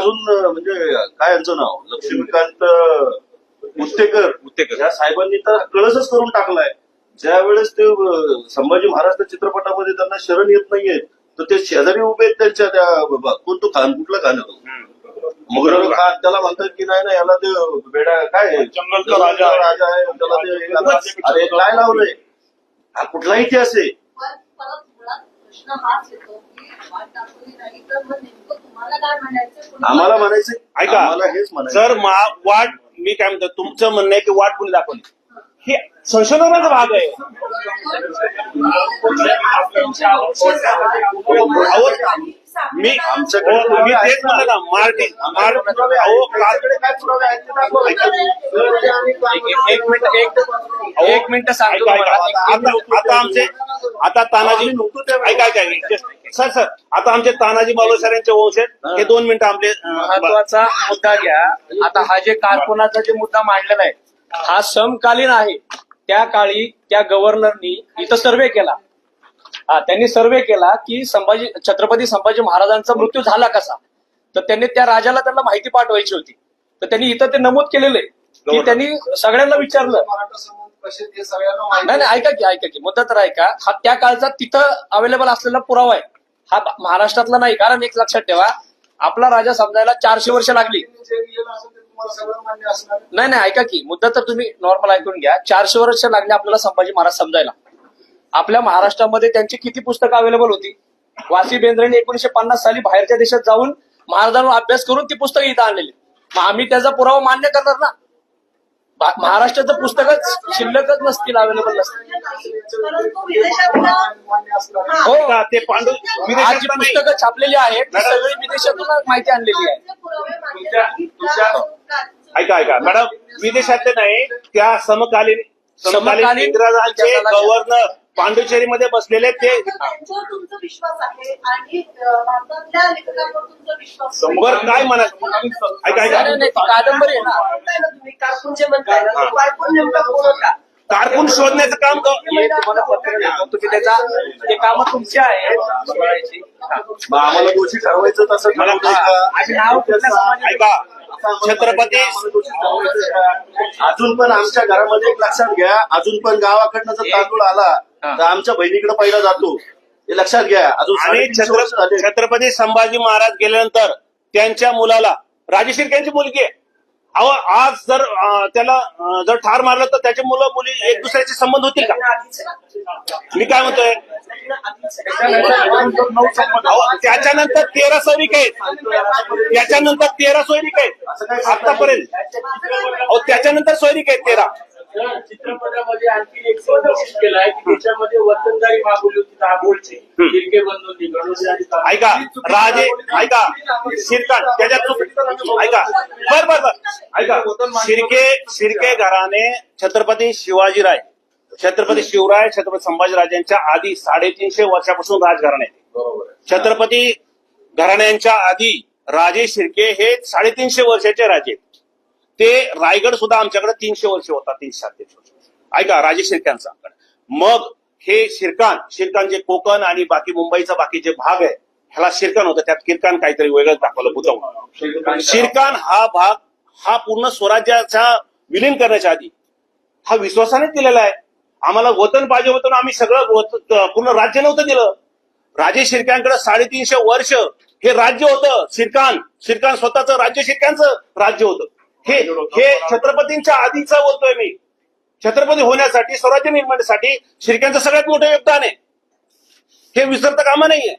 अजून म्हणजे काय यांचं नाव? लक्ष्मीकांत अं, उत्तेकर उत्तेकर. या साहेबांनी तर कळसच करून टाकलाय. ज्या वेळेस ते संभाजी महाराष्ट्र चित्रपटामध्ये त्यांना शरण येत नाहीये तर ते शेजारी उभे आहेत त्यांच्या त्या ब- कोण तो खान? कुठला खान आहे तो? मुगलर खान. त्याला म्हणतात की नाही ना याला ते बेडा काय आहे? जंगलचा राजा आहे. राजा आहे. त्याला ते अरे काय लावलंय? हा कुठला इतिहास आहे? काय आम्हाला म्हणायचं ऐका आम्हाला हेच म्हणायचं. जर मा वाट मी काय म्हणतो तुमचं म्हणणं आहे की वाट कोणी दाखवली हे संशोधनाचा भाग आहे. मी आमच्याकडे मी तेच म्हणलं ना मार्टिन काय. एक मिनिट एक एक मिनिट सांगतो. आता आमचे आता तानाजी ऐका ऐका ऐका. सर सर आता आमचे तानाजी मालुसर यांचे वंश आहेत हे. दोन मिनिटं आपले महत्त्वाचा मुद्दा घ्या. आता हा जे कारकुनाचा जे मुद्दा मांडलेला आहे हा समकालीन आहे. त्या काळी त्या गव्हर्नरनी इथं सर्वे केला. हा त्यांनी सर्वे केला की संभाजी छत्रपती संभाजी महाराजांचा मृत्यू झाला कसा? तर त्यांनी त्या राजाला त्यांना माहिती पाठवायची होती. तर त्यांनी इथं ते नमूद केलेलं. आहे की त्यांनी सगळ्यांना विचारलं. नाही नाही ऐका की ऐका की. मुद्दा तर ऐका. हा त्या काळचा तिथं अवेलेबल असलेला पुरावा आहे. हा महाराष्ट्रातला नाही कारण एक लक्षात ठेवा आपला राजा समजायला चारशे वर्ष लागली. नाही नाही ऐका की मुद्दा तर तुम्ही नॉर्मल ऐकून घ्या. चारशे वर्ष लागले आपल्याला संभाजी महाराज समजायला. आपल्या महाराष्ट्रामध्ये त्यांची किती पुस्तकं अवेलेबल होती? वासी बेंद्रेने एकोणीशे पन्नास साली बाहेरच्या देशात जाऊन महाराजांवर अभ्यास करून ती पुस्तकं इथं आणलेली. मग आम्ही त्याचा पुरावा मान्य करणार ना? महाराष्ट्राचं पुस्तकच शिल्लकच नसतील अवेलेबल नसतील. हो. का ते पांडू आज जी विदेशात नाही. पुस्तकं छापलेली आहेत ती सगळी विदेशातून माहिती आणलेली आहे. ऐका ऐका. मॅडम विदेशातले नाही त्या समकालीन समकालीन समकालीन इंग्रजांचे जगाला- गव्हर्नर पांडुचेरीमध्ये बसलेले ते त्यांच्यावर तुमचा विश्वास आहे आणि अं, भारतातल्या लेखकांवर तुमचा विश्वास आहे. बर काय म्हणायचं कारकून शोधण्याचं काम तुम्ही त्याचा ते काम तुमची आहे. आम्हाला दोषी ठरवायचं तसं? ऐका. छत्रपती अजून पण आमच्या घरामध्ये एक लक्षात घ्या. अजून पण गावाकडनं जर तांदूळ आला तर आमच्या बहिणीकडे पहिला जातो. हे लक्षात घ्या. अजून आणि साडेतीनशे वर्ष छत्र- झाले. छत्रपती संभाजी महाराज गेल्यानंतर त्यांच्या मुलाला राजेशीर यांची मुलगी आहे. अहो आज जर अं, त्याला अं, जर ठार मारलं तर त्याचे मुलं मुली एक दुसऱ्याचे संबंध होतील का? मी काय म्हणतोय? अहो, त्याच्यानंतर तेरा सैनिक आहेत. त्याच्यानंतर तेरा सैनिक आहेत. आतापर्यंत अहो त्याच्यानंतर सैनिक आहेत तेरा. चित्रपटामध्ये आणखी एक सीन केलाय की त्याच्यामध्ये वतनदारी मागवली होती तिरके बंधूंनी गणोजी आणि तानाजी. ऐका राजे ऐका शिरकाट त्याच्यात चूक ऐका बर बर बर ऐका शिर्के शिर्के घराने छत्रपती शिवाजीराय छत्रपती शिवराय छत्रपती संभाजीराजांच्या आधी साडेतीनशे वर्षापासून राजघराणे. छत्रपती घराण्यांच्या आधी राजे शिर्के हे साडेतीनशे वर्षाचे राजे आहेत. ते रायगड सुद्धा आमच्याकडे तीनशे वर्ष होता तीनशे साडेतीनशे वर्ष. ऐका राजे शिर्क्यांचा मग हे शिरकान शिरकान जे कोकण आणि बाकी मुंबईचा बाकी जे भाग आहे ह्याला शिरकान होतं. त्यात किरकान काहीतरी वेगळंच दाखवलं बुजवून शिरकान हा भाग हा पूर्ण स्वराज्याचा विलीन करण्याच्या आधी हा विश्वासाने दिलेला आहे. आम्हाला वतन पाहिजे होतं आम्ही सगळं पूर्ण राज्य नव्हतं दिलं. राजे शिरक्यांकडे साडेतीनशे वर्ष हे राज्य होतं. शिरकान शिरकान स्वतःचं राज्य शिरक्यांचं राज्य होतं. हे हे छत्रपतींच्या आधीचा बोलतोय मी. छत्रपती होण्यासाठी स्वराज्य निर्माणासाठी शिर्क्यांचं सगळ्यात मोठं योगदान आहे. हे विसरता कामा नाहीये